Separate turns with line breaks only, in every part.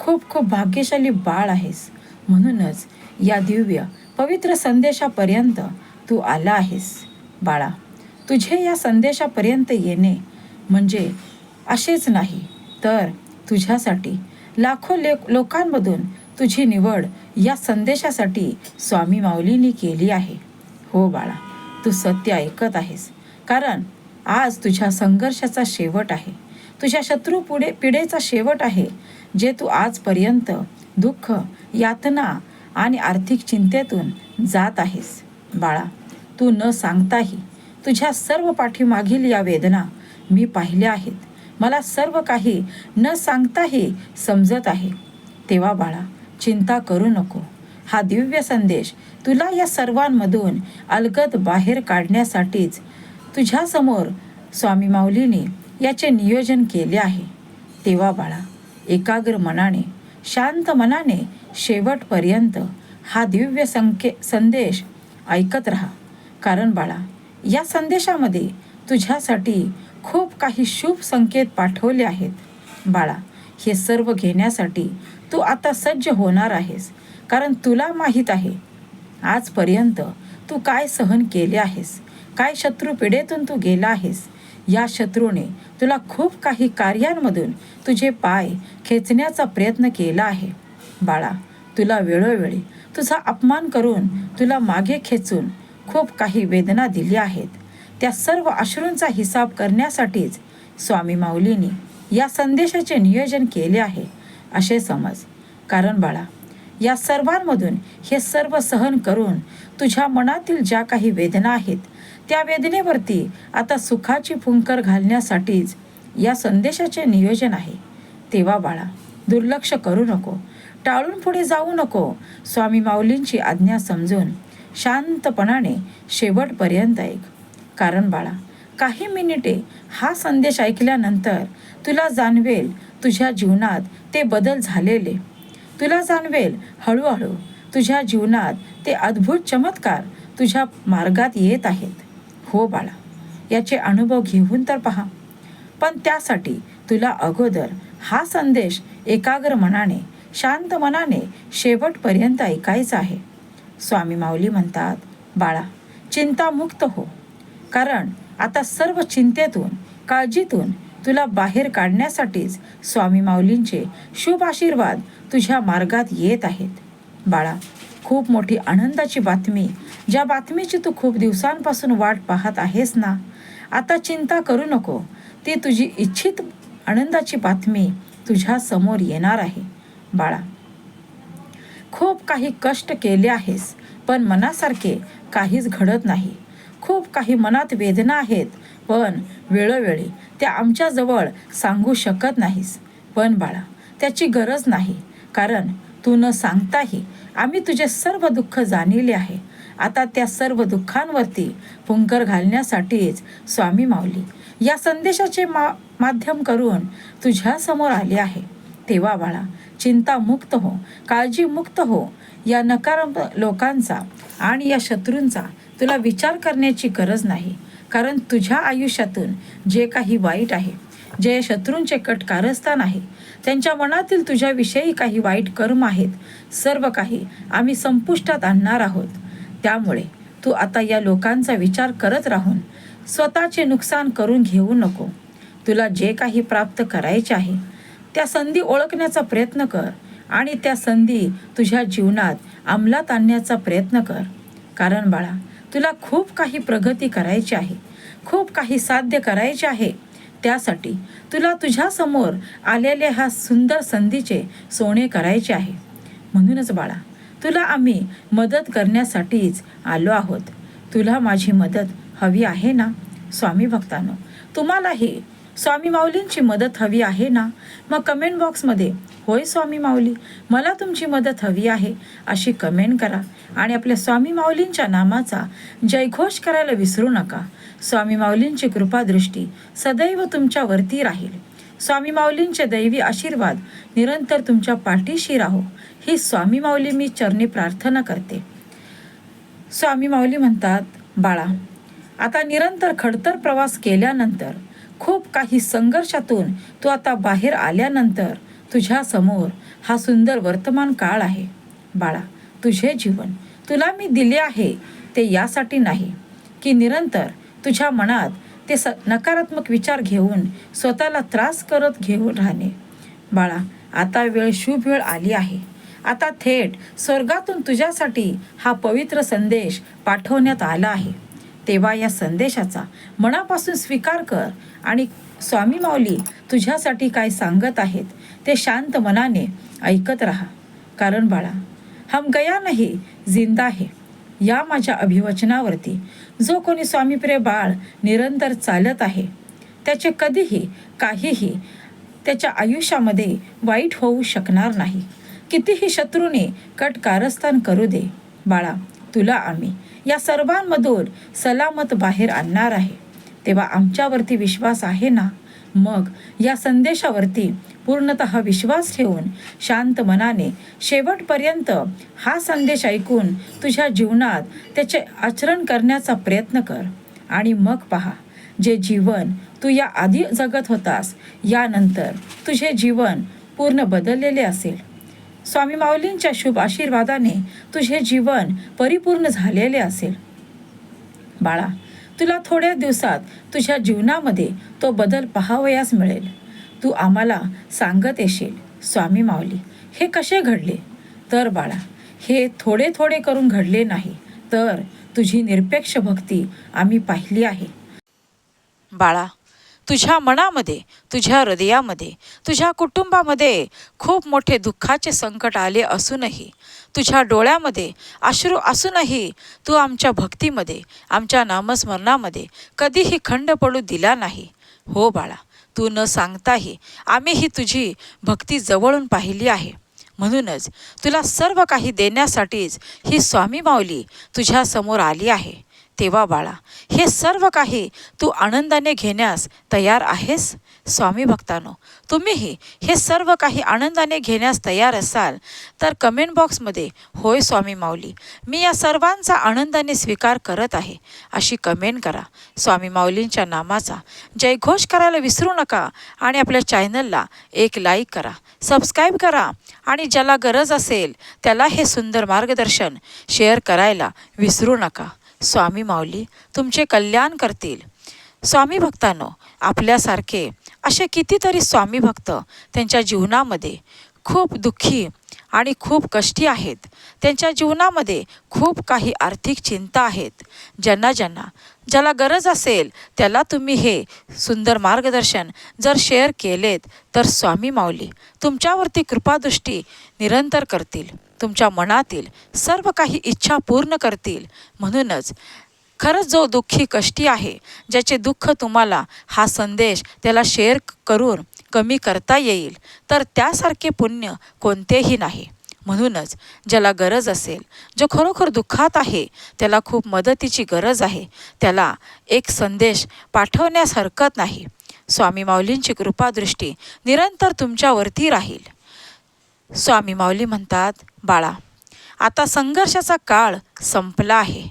खूप खूप भाग्यशाली बाळ आहेस. म्हणूनच या दिव्य पवित्र संदेशापर्यंत तू आला आहेस. बाळा तुझे या संदेशापर्यंत येणे म्हणजे असेच नाही तर तुझ्यासाठी लाखो ले लोकांमधून तुझी निवड या संदेशासाठी स्वामी माऊलींनी केली आहे. हो बाळा तू सत्य ऐकत आहेस कारण आज तुझ्या संघर्षाचा शेवट आहे. तुझ्या शत्रू पुढे पिढेचा शेवट आहे. जे तू आजपर्यंत दुःख यातना आणि आर्थिक चिंतेतून जात आहेस. बाळा तू न सांगताही तुझ्या सर्व पाठीमागील या वेदना मी पाहिल्या आहेत. मला सर्व काही न सांगताही समजत आहे. तेव्हा बाळा चिंता करू नको. हा दिव्य संदेश तुला या सर्वांमधून अलगद बाहेर काढण्यासाठीच तुझ्यासमोर स्वामी माऊलीने याचे नियोजन केले आहे. तेव्हा बाळा एकाग्र मनाने शांत मनाने शेवटपर्यंत हा दिव्य संके संदेश ऐकत राहा. कारण बाळा या संदेशामध्ये तुझ्यासाठी खूप काही शुभ संकेत पाठवले आहेत. बाळा हे सर्व घेण्यासाठी तू आता सज्ज होणार आहेस. कारण तुला माहीत आहे आजपर्यंत तू काय सहन केले आहेस? काय शत्रू पिढेतून तू गेला आहेस? या शत्रूने तुला खूप काही कार्यांमधून तुझे पाय खेचण्याचा प्रयत्न केला आहे. बाळा तुला वेळोवेळी तुझा अपमान करून तुला मागे खेचून खूप काही वेदना दिली आहेत. त्या सर्व अश्रूंचा हिसाब करण्यासाठीच स्वामी माऊलींनी या संदेशाचे नियोजन केले आहे. असे समज. कारण बाळा या सर्वांमधून हे सर्व सहन करून तुझ्या मनातील ज्या काही वेदना आहेत त्या वेदनेवरती आता सुखाची फुंकर घालण्यासाठीच या संदेशाचे नियोजन आहे. तेव्हा बाळा दुर्लक्ष करू नको. टाळून पुढे जाऊ नको. स्वामी माऊलींची आज्ञा समजून शांतपणाने शेवटपर्यंत ऐक. कारण बाळा काही मिनिटे हा संदेश ऐकल्यानंतर तुला जाणवेल तुझ्या जीवनात ते बदल झालेले. तुला जाणवेल हळूहळू तुझ्या जीवनात ते अद्भुत चमत्कार तुझ्या मार्गात येत आहेत. हो बाळा याचे अनुभव घेऊन तर पहा. पण त्यासाठी तुला अगोदर हा संदेश एकाग्र मनाने शांत मनाने शेवटपर्यंत ऐकायचा आहे. स्वामी माऊली म्हणतात बाळा चिंतामुक्त हो. कारण आता सर्व चिंतेतून काळजीतून तुला बाहेर काढण्यासाठीच स्वामी माऊलींचे शुभ आशीर्वाद तुझ्या मार्गात येत आहेत. बाळा खूप मोठी आनंदाची बातमी ज्या बातमीची तू खूप दिवसांपासून वाट पाहत आहेस ना? आता चिंता करू नको. ती तुझी इच्छित आनंदाची बातमी तुझ्या समोर येणार आहे बाळा. खूप काही कष्ट केले आहेस पण मनासारखे काहीच घडत नाही. खूप काही मनात वेदना आहेत पण वेळोवेळी त्या आमच्याजवळ सांगू शकत नाहीस. पण बाळा त्याची गरज नाही कारण तू न सांगताही आम्ही तुझे सर्व दुःख जाणिले आहे. आता त्या सर्व दुःखांवरती पुंकर घालण्यासाठीच स्वामी माऊली या संदेशाचे मा माध्यम करून तुझ्यासमोर आले आहे. तेव्हा बाळा चिंतामुक्त हो काळजीमुक्त हो. या नकारात्मक लोकांचा आणि या शत्रूंचा तुला विचार करण्याची गरज नाही. कारण तुझ्या आयुष्यातून जे काही वाईट आहे जे शत्रूंचे कट कारस्थान आहे. त्यांच्या मनातील तुझ्याविषयी काही वाईट कर्म आहेत. सर्व काही आम्ही संपुष्टात आणणार आहोत. त्यामुळे तू आता या लोकांचा विचार करत राहून स्वतःचे नुकसान करून घेऊ नको. तुला जे काही प्राप्त करायचे आहे त्या संधी ओळखण्याचा प्रयत्न कर आणि त्या संधी तुझ्या जीवनात अंमलात आणण्याचा प्रयत्न कर. कारण बाळा तुला खूप काही प्रगती करायची आहे. खूप काही साध्य करायचे आहे. त्यासाठी तुला तुझ्यासमोर आलेल्या ह्या सुंदर संधीचे सोने करायचे आहे. म्हणूनच बाळा तुला आम्ही मदत करण्यासाठीच आलो आहोत. तुला माझी मदत हवी आहे ना? स्वामी भक्तांनो तुम्हालाही स्वामी माऊलींची मदत हवी आहे ना? मग कमेंट बॉक्समध्ये होय स्वामी माऊली मला तुमची मदत हवी आहे अशी कमेंट करा. आणि आपल्या स्वामी माऊलींच्या नामाचा जयघोष करायला विसरू नका. स्वामी माऊलींची कृपादृष्टी सदैव तुमच्यावरती राहील. स्वामी माऊलींचे दैवी आशीर्वाद निरंतर तुमच्या पाठीशी राहो. ही स्वामी माऊली मी चरणी प्रार्थना करते. स्वामी माऊली म्हणतात बाळा आता निरंतर खडतर प्रवास केल्यानंतर खूप काही संघर्षातून तू आता बाहेर आल्यानंतर तुझ्या समोर हा सुंदर वर्तमान काळ आहे. बाळा तुझे जीवन तुला मी दिले आहे ते यासाठी नाही की निरंतर तुझ्या मनात ते स नकारात्मक विचार घेऊन स्वतःला त्रास करत घेऊन राहणे. बाळा आता वेळ शुभ वेळ आली आहे. आता थेट स्वर्गातून तुझ्यासाठी हा पवित्र संदेश पाठवण्यात आला आहे. तेव्हा या संदेशाचा मनापासून स्वीकार कर आणि स्वामी माऊली तुझ्यासाठी काय सांगत आहेत ते शांत मनाने ऐकत राहा. कारण बाळा हम गया नाही जिंदा आहे. या माझ्या अभिवचनावरती जो कोणी स्वामीप्रिय बाळ निरंतर चालत आहे त्याचे कधीही काहीही त्याच्या आयुष्यामध्ये वाईट होऊ शकणार नाही. कितीही शत्रूने कट कारस्थान करू दे. बाळा तुला आम्ही या सर्वांमधून सलामत बाहेर आणणार आहे. तेव्हा आमच्यावरती विश्वास आहे ना? मग या संदेशावरती पूर्णत विश्वास ठेवून शांत मनाने शेवटपर्यंत हा संदेश ऐकून तुझ्या जीवनात त्याचे आचरण करण्याचा प्रयत्न कर. आणि मग पहा जे जीवन तू या आधी जगत होतास यानंतर तुझे जीवन पूर्ण बदललेले असेल. स्वामी माऊलींच्या शुभ आशीर्वादाने तुझे जीवन परिपूर्ण झालेले असेल. बाळा तुला थोड्या दिवसात तुझ्या जीवनामध्ये तो बदल पाहावयास मिळेल. तू आम्हाला सांगत येशील स्वामी माऊली हे कसे घडले? तर बाळा हे थोडे थोडे करून घडले नाही तर तुझी निरपेक्ष भक्ती आम्ही पाहिली आहे. बाळा तुझ्या मनामध्ये तुझ्या हृदयामध्ये तुझ्या कुटुंबामध्ये खूप मोठे दुःखाचे संकट आले असूनही तुझ्या डोळ्यामध्ये अश्रू असूनही तू आमच्या भक्तीमध्ये आमच्या नामस्मरणामध्ये कधीही खंड पडू दिला नाही. हो बाळा तू न सांगताही आम्ही ही तुझी भक्ती जवळून पाहिली आहे. म्हणूनच तुला सर्व काही देण्यासाठीच ही स्वामी माऊली तुझ्यासमोर आली आहे. तेव्हा बाळा. हे सर्व काही तू आनंदाने घेण्यास तयार आहेस? स्वामी भक्तानो तुम्हीही हे सर्व काही आनंदाने घेण्यास तयार असाल तर कमेंट बॉक्समध्ये होय स्वामी माऊली मी या सर्वांचा आनंदाने स्वीकार करत आहे. अशी कमेंट करा. स्वामी माऊलींच्या नामाचा जयघोष करायला विसरू नका आणि आपल्या चॅनलला एक लाईक करा सबस्क्राईब करा आणि ज्याला गरज असेल त्याला हे सुंदर मार्गदर्शन शेअर करायला विसरू नका. स्वामी माऊली तुमचे कल्याण करतील. स्वामी भक्तांनो आपल्यासारखे असे कितीतरी स्वामी भक्त त्यांच्या जीवनामध्ये खूप दुःखी आणि खूप कष्टी आहेत. त्यांच्या जीवनामध्ये खूप काही आर्थिक चिंता आहेत. ज्यांना ज्यांना ज्याला गरज असेल त्याला तुम्ही हे सुंदर मार्गदर्शन जर शेअर केलेत तर स्वामी माऊली तुमच्यावरती कृपादृष्टी निरंतर करतील. तुमच्या मनातील सर्व काही इच्छा पूर्ण करतील. म्हणूनच खरंच जो दुःखी कष्टी आहे ज्याचे दुःख तुम्हाला हा संदेश त्याला शेअर करून कमी करता येईल तर त्यासारखे पुण्य कोणतेही नाही. म्हणूनच ज्याला गरज असेल जो खरोखर दुःखात आहे त्याला खूप मदतीची गरज आहे. त्याला एक संदेश पाठवण्यास हरकत नाही. स्वामी माऊलींची कृपादृष्टी निरंतर तुमच्यावरती राहील. स्वामी माऊली म्हणतात बाळा आता संघर्षाचा काळ संपला आहे.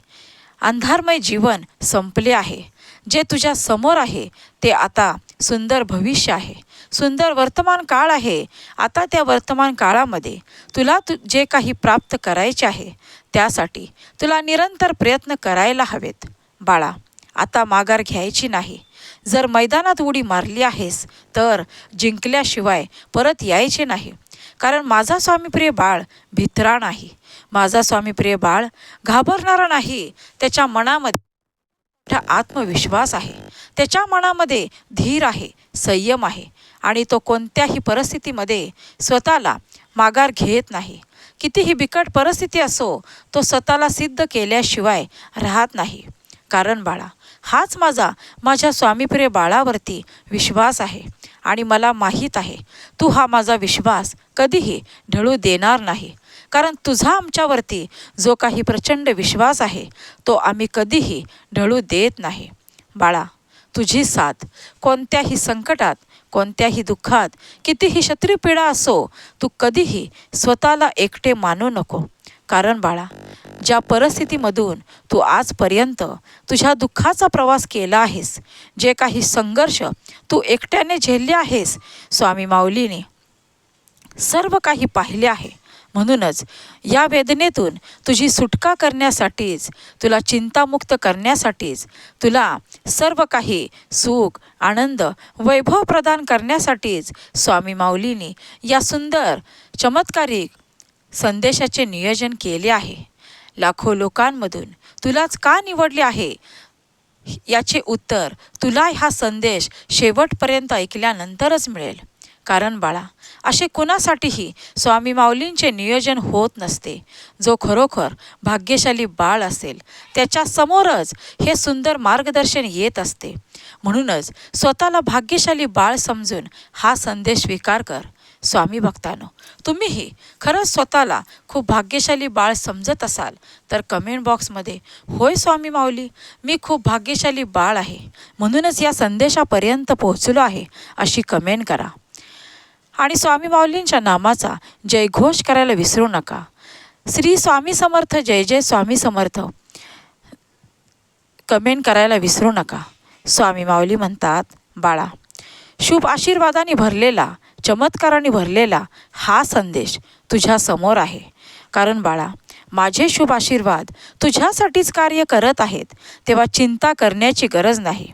अंधारमय जीवन संपले आहे. जे तुझ्या समोर आहे ते आता सुंदर भविष्य आहे. सुंदर वर्तमान काळ आहे. आता त्या वर्तमान काळामध्ये तुला तु जे काही प्राप्त करायचे आहे त्यासाठी तुला निरंतर प्रयत्न करायला हवेत. बाळा आता माघार घ्यायची नाही. जर मैदानात उडी मारली आहेस तर जिंकल्याशिवाय परत यायचे नाही. कारण माझा स्वामीप्रिय बाळ भित्रा नाही. माझा स्वामीप्रिय बाळ घाबरणारा नाही. त्याच्या मनामध्ये मोठा आत्मविश्वास आहे. त्याच्या मनामध्ये धीर आहे संयम आहे आणि तो कोणत्याही परिस्थितीमध्ये स्वतःला माघार घेत नाही. कितीही बिकट परिस्थिती असो तो स्वतःला सिद्ध केल्याशिवाय राहत नाही. कारण बाळा हाच माझा माझ्या स्वामीप्रिय बाळावरती विश्वास आहे आणि मला माहीत आहे तू हा माझा विश्वास कधीही ढळू देणार नाही. कारण तुझा आमच्यावरती जो काही प्रचंड विश्वास आहे तो आम्ही कधीही ढळू देत नाही. बाळा तुझी साथ कोणत्याही संकटात कोणत्याही दुःखात कितीही शत्रुपीडा असो तू कधीही स्वतःला एकटे मानू नको. कारण बाळा ज्या परिस्थितीमधून तू आजपर्यंत तुझ्या दुःखाचा प्रवास केला आहेस जे काही संघर्ष तू एकट्याने झेलले आहेस स्वामी माऊलीने सर्व काही पाहिले आहे. म्हणूनच या वेदनेतून तुझी सुटका करण्यासाठीच तुला चिंतामुक्त करण्यासाठीच तुला सर्व काही सुख आनंद वैभव प्रदान करण्यासाठीच स्वामी माऊलीने या सुंदर चमत्कारिक संदेशाचे नियोजन केले आहे. लाखो लोकांमधून तुलाच का निवडले आहे? याचे उत्तर तुला हा संदेश शेवटपर्यंत ऐकल्यानंतरच मिळेल. कारण बाळा असे कुणासाठीही स्वामी माऊलींचे नियोजन होत नसते. जो खरोखर भाग्यशाली बाळ असेल त्याच्या समोरच हे सुंदर मार्गदर्शन येत असते. म्हणूनच स्वतःला भाग्यशाली बाळ समजून हा संदेश स्वीकार कर. स्वामी भक्तानो तुम्हीही खरंच स्वतःला खूप भाग्यशाली बाळ समजत असाल तर कमेंट बॉक्समध्ये होय स्वामी माऊली मी खूप भाग्यशाली बाळ आहे. म्हणूनच या संदेशापर्यंत पोहोचलो आहे अशी कमेंट करा. आणि स्वामी माऊलींच्या नामाचा जयघोष करायला विसरू नका. श्री स्वामी समर्थ जय जय स्वामी समर्थ कमेंट करायला विसरू नका. स्वामी माऊली म्हणतात बाळा शुभ आशीर्वादाने भरलेला चमत्काराने भरलेला हा संदेश तुझ्यासमोर आहे. कारण बाळा माझे शुभ आशीर्वाद तुझ्यासाठीच कार्य करत आहेत तेव्हा चिंता करण्याची गरज नाही.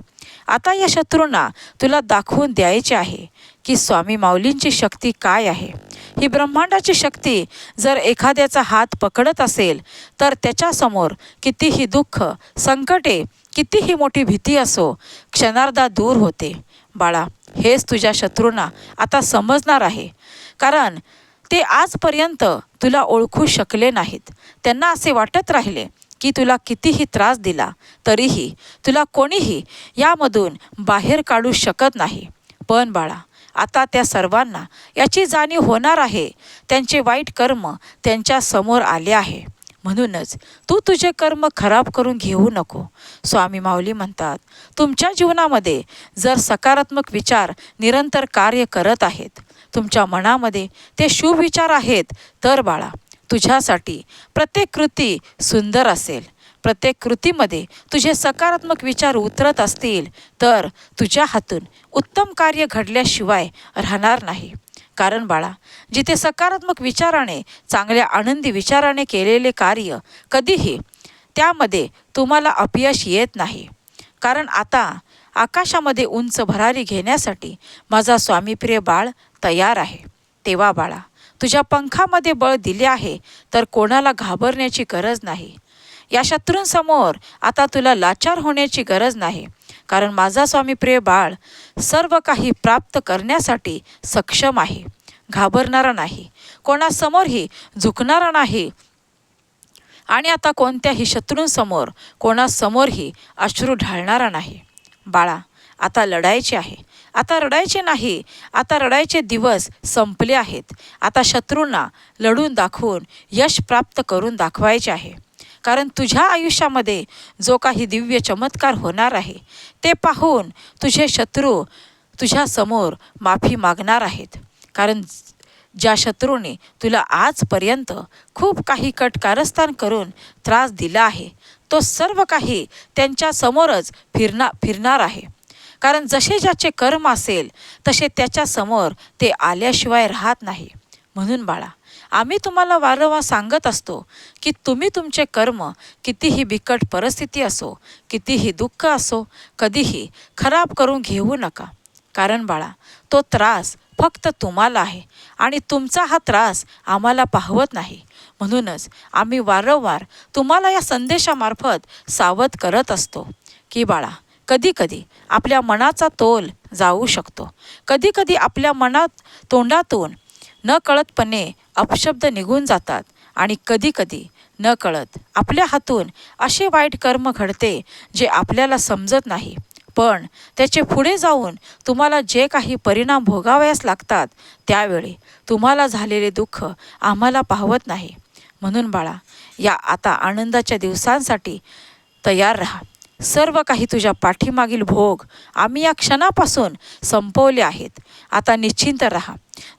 आता या शत्रूंना तुला दाखवून द्यायचे आहे की स्वामी माऊलींची शक्ती काय आहे. ही ब्रह्मांडाची शक्ती जर एखाद्याचा हात पकडत असेल तर त्याच्यासमोर कितीही दुःख संकटे कितीही मोठी भीती असो क्षणार्धा दूर होते. बाळा हेच तुझ्या शत्रूंना आता समजणार आहे. कारण ते आजपर्यंत तुला ओळखू शकले नाहीत. त्यांना असे वाटत राहिले की तुला कितीही त्रास दिला तरीही तुला कोणीही यामधून बाहेर काढू शकत नाही. पण बाळा आता त्या सर्वांना याची जाणीव होणार आहे. त्यांचे वाईट कर्म त्यांच्यासमोर आले आहे. म्हणूनच तू तुझे कर्म खराब करून घेऊ नको. स्वामी माऊली म्हणतात तुमच्या जीवनामध्ये जर सकारात्मक विचार निरंतर कार्य करत आहेत तुमच्या मनामध्ये ते शुभ विचार आहेत तर बाळा तुझ्यासाठी प्रत्येक कृती सुंदर असेल. प्रत्येक कृतीमध्ये तुझे सकारात्मक विचार उतरत असतील तर तुझ्या हातून उत्तम कार्य घडल्याशिवाय राहणार नाही. कारण बाळा जिथे सकारात्मक विचाराने चांगल्या आनंदी विचाराने केलेले कार्य कधीही त्यामध्ये तुम्हाला अपयश येत नाही. कारण आता आकाशामध्ये उंच भरारी घेण्यासाठी माझा स्वामीप्रिय बाळ तयार आहे. तेव्हा बाळा तुझ्या पंखामध्ये बळ दिले आहे तर कोणाला घाबरण्याची गरज नाही. या शत्रूंसमोर आता तुला लाचार होण्याची गरज नाही. कारण माझा स्वामीप्रिय बाळ सर्व काही प्राप्त करण्यासाठी सक्षम आहे. घाबरणारा नाही. कोणासमोरही झुकणारा नाही. आणि आता कोणत्याही शत्रूंसमोर कोणासमोरही अश्रू ढाळणारा नाही. बाळा आता लढायचे आहे. आता रडायचे नाही. आता रडायचे दिवस संपले आहेत. आता शत्रूंना लढून दाखवून यश प्राप्त करून दाखवायचे आहे. कारण तुझ्या आयुष्यामध्ये जो काही दिव्य चमत्कार होणार आहे ते पाहून तुझे शत्रू तुझ्यासमोर माफी मागणार आहेत. कारण ज्या शत्रूने तुला आजपर्यंत खूप काही कटकारस्थान करून त्रास दिला आहे तो सर्व काही त्यांच्यासमोरच फिरना फिरणार आहे. कारण जसे ज्याचे कर्म असेल तसे त्याच्यासमोर ते आल्याशिवाय राहत नाही. म्हणून बाळा आम्ही तुम्हाला वारंवार सांगत असतो की तुम्ही तुमचे कर्म कितीही बिकट परिस्थिती असो कितीही दुःख असो कधीही खराब करून घेऊ नका. कारण बाळा तो त्रास फक्त तुम्हाला आहे आणि तुमचा हा त्रास आम्हाला पाहवत नाही. म्हणूनच आम्ही वारंवार तुम्हाला या संदेशामार्फत सावध करत असतो की बाळा कधीकधी आपल्या मनाचा तोल जाऊ शकतो. कधीकधी आपल्या मनात तोंडातून न कळतपणे अपशब्द निघून जातात आणि कधीकधी न कळत आपल्या हातून असे वाईट कर्म घडते जे आपल्याला समजत नाही. पण त्याचे पुढे जाऊन तुम्हाला जे काही परिणाम भोगावयास लागतात त्यावेळी तुम्हाला झालेले दुःख आम्हाला पाहवत नाही. म्हणून बाळा या आता आनंदाच्या दिवसांसाठी तयार राहा. सर्व काही तुझ्या पाठीमागील भोग आम्ही या क्षणापासून संपवले आहेत. आता निश्चिंत राहा.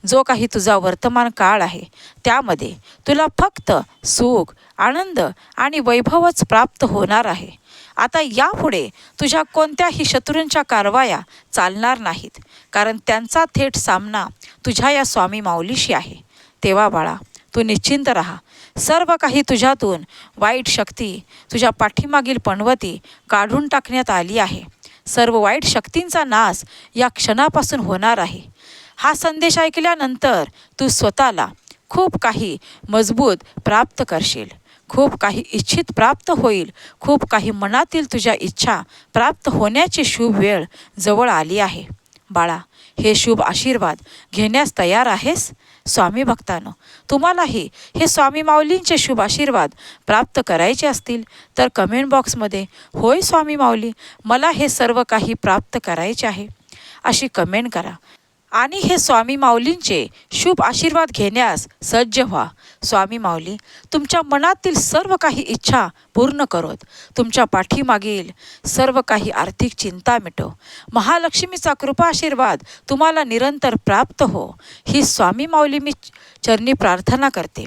जो काही तुझा वर्तमान काळ आहे त्यामध्ये तुला फक्त सुख आनंद आणि वैभवच प्राप्त होणार आहे. आता यापुढे तुझ्या कोणत्याही शत्रूंच्या कारवाया चालणार नाहीत कारण त्यांचा थेट सामना तुझ्या या स्वामी माऊलीशी आहे. तेव्हा बाळा तू निश्चिंत राहा. सर्व काही तुझ्यातून वाईट शक्ती तुझ्या पाठीमागील पणवती काढून टाकण्यात आली आहे. सर्व वाईट शक्तींचा नाश या क्षणापासून होणार आहे. हा संदेश ऐकल्यानंतर तू स्वतःला खूप काही मजबूत प्राप्त करशील. खूप काही इच्छित प्राप्त होईल. खूप काही मनातील तुझ्या इच्छा प्राप्त होण्याची शुभ वेळ जवळ आली आहे. बाळा हे शुभ आशीर्वाद घेण्यास तयार आहेस? स्वामी भक्तांनो तुम्हालाही हे स्वामी माऊलींचे शुभ आशीर्वाद प्राप्त करायचे असतील तर कमेंट बॉक्समध्ये होय स्वामी माऊली मला हे सर्व काही प्राप्त करायचे आहे. अशी कमेंट करा. आणि हे स्वामी माऊलींचे शुभ आशीर्वाद घेण्यास सज्ज व्हा. स्वामी माऊली तुमच्या मनातील सर्व काही इच्छा पूर्ण करोत. तुमच्या पाठीमागील सर्व काही आर्थिक चिंता मिटो. महालक्ष्मीचा कृपा आशीर्वाद तुम्हाला निरंतर प्राप्त हो. ही स्वामी माऊली मी चरणी प्रार्थना करते.